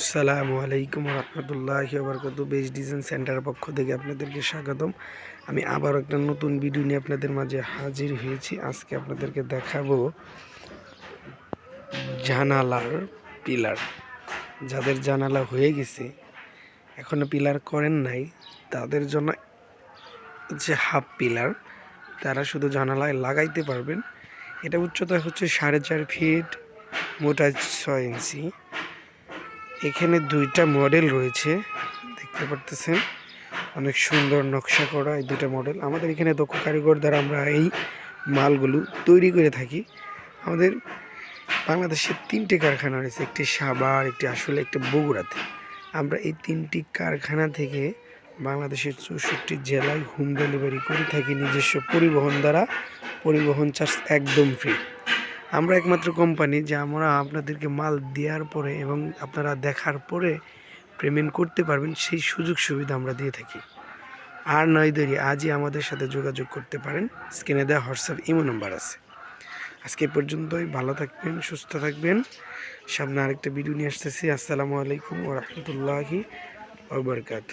আসসালামু আলাইকুম রহমতুল্লাহ বরকত বেশ ডিজাইন সেন্টারের পক্ষ থেকে আপনাদেরকে স্বাগতম। আমি আবার একটা নতুন ভিডিও নিয়ে আপনাদের মাঝে হাজির হয়েছি। আজকে আপনাদেরকে দেখাবো জানালার পিলার। যাদের জানালা হয়ে গেছে, এখনও পিলার করেন নাই, তাদের জন্য হচ্ছে হাফ পিলার। তারা শুধু জানালায় লাগাইতে পারবেন। এটা উচ্চতা হচ্ছে সাড়ে চার ফিট, মোটা ছয় ইঞ্চি। এখানে দুইটা মডেল রয়েছে, দেখতে পারতেছেন। অনেক সুন্দর নকশা করা এই দুইটা মডেল। আমাদের এখানে দক্ষ কারিগর দ্বারা আমরা এই মালগুলো তৈরি করে থাকি। আমাদের বাংলাদেশে তিনটে কারখানা রয়েছে, একটি সাবার একটি আসলে একটি বগুড়াতে। আমরা এই তিনটি কারখানা থেকে বাংলাদেশের চৌষট্টি জেলায় হোম ডেলিভারি করে থাকি নিজস্ব পরিবহন দ্বারা। পরিবহন চার্জ একদম ফ্রি আমরা একমাত্র কোম্পানি যে আমরা আপনাদেরকে মাল দেওয়ার পরে এবং আপনারা দেখার পরে পেমেন্ট করতে পারবেন, সেই সুযোগ সুবিধা আমরা দিয়ে থাকি। আর নয় দেরি, আজই আমাদের সাথে যোগাযোগ করতে পারেন। স্ক্রিনে দেওয়া হোয়াটসঅ্যাপ, ইমো নাম্বার আছে। আজকে পর্যন্তই, ভালো থাকবেন, সুস্থ থাকবেন। সামনে আরেকটা ভিডিও নিয়ে আসতেছি। আসসালামু আলাইকুম ও রহমতুল্লাহি ওবরকাত